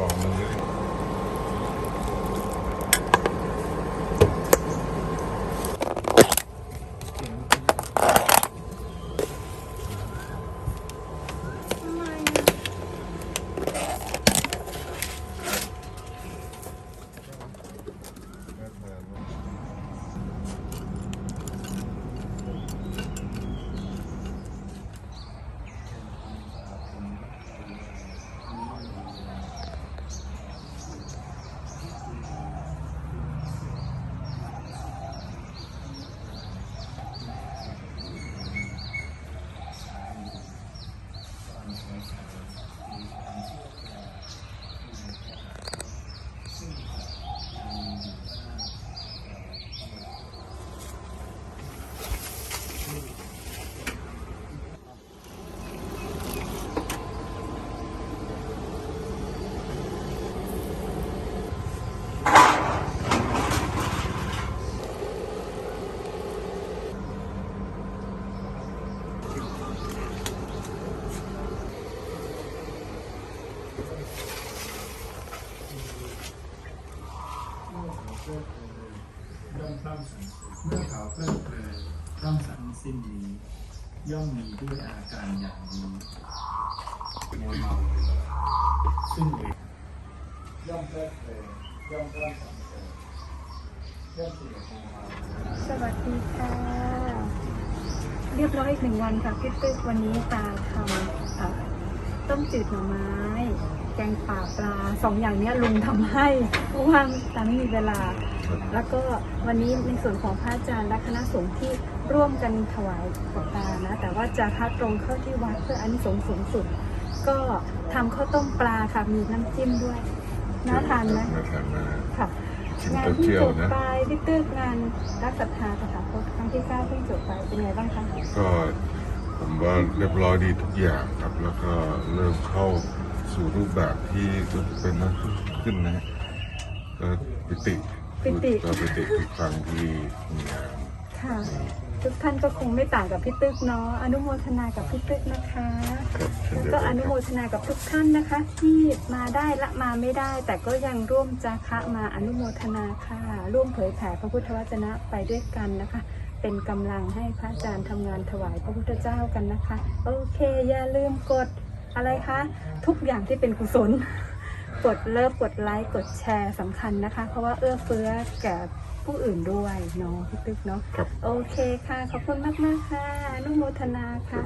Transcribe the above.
往那边。 ดเพลินย่อมพร่ำสรรเสริญเมื่อเขาเพลิดเพลินพร่ำสรรสิ้นนี้ย่อมมีด้วยอาการอย่างนี้มัวเมาซึ่งเวทย่อมเพลิดเพลินย่อมพร่ำสรรเสริญย่อมเสียของเราสวัสดีค่ะ เรียบร้อยอีกหนึ่งวันค่ะพี่ตึ๊กวันนี้ตาทำ ต้มจืดหน่อไม้ แกงป่าปลาสองอย่างเนี้ยลุงทำให้เพราะว่าตาไม่มีเวลา แล้วก็วันนี้ในส่วนของพระอาจารย์และคณะสงฆ์ที่ร่วมกันถวายของตานะ แต่ว่าจะทัดตรงเข้าที่วัดเพื่ออานิสงส์สูงสุด ก็ทำข้าวต้มปลาค่ะมีน้ำจิ้มด้วยน่าทานไหมน่าทานมากค่ะชิมงานเต้าที่เจี้ยจวบนะไปพี่ตึกงานรักศรัทธาสถาคตครั้งที่เก้าเพิ่งจบไปเป็นไงบ้างคะก็ ผมว่าเรียบร้อยดีทุกอย่างครับ แล้วก็เริ่มเข้าสู่รูปแบบที่เป็นนั่นขึ้นนะฮะก็ปิติปิติ ก็ปิติทุกครั้งที่มีงานค่ะ ทุกท่านก็คงไม่ต่างกับพี่ตึกเนาะอนุโมทนากับพี่ตึกนะคะ ครับเช่นเดียวก็กัอนนุคโมรับทนากับทุกท่านนะคะ ที่มาได้ละมาไม่ได้ แต่ก็ยังร่วมจาคะมาอนุโมทนาค่ะ ร่วมเผยแผ่พระพุทธวจนะไปด้วยกันนะคะ เป็นกำลังให้พระอาจารย์ทำงานถวายพระพุทธเจ้ากันนะคะ โอเค อย่าลืมกดอะไรคะ ทุกอย่างที่เป็นกุศล กดเลิฟกดไลค์กดแชร์สำคัญนะคะ เพราะว่าเอื้อเฟื้อแก่ผู้อื่นด้วยเนาะพี่ตึกเนาะครับโอเคค่ะ ขอบคุณมากมากๆค่ะอนุโมทนาค่ะ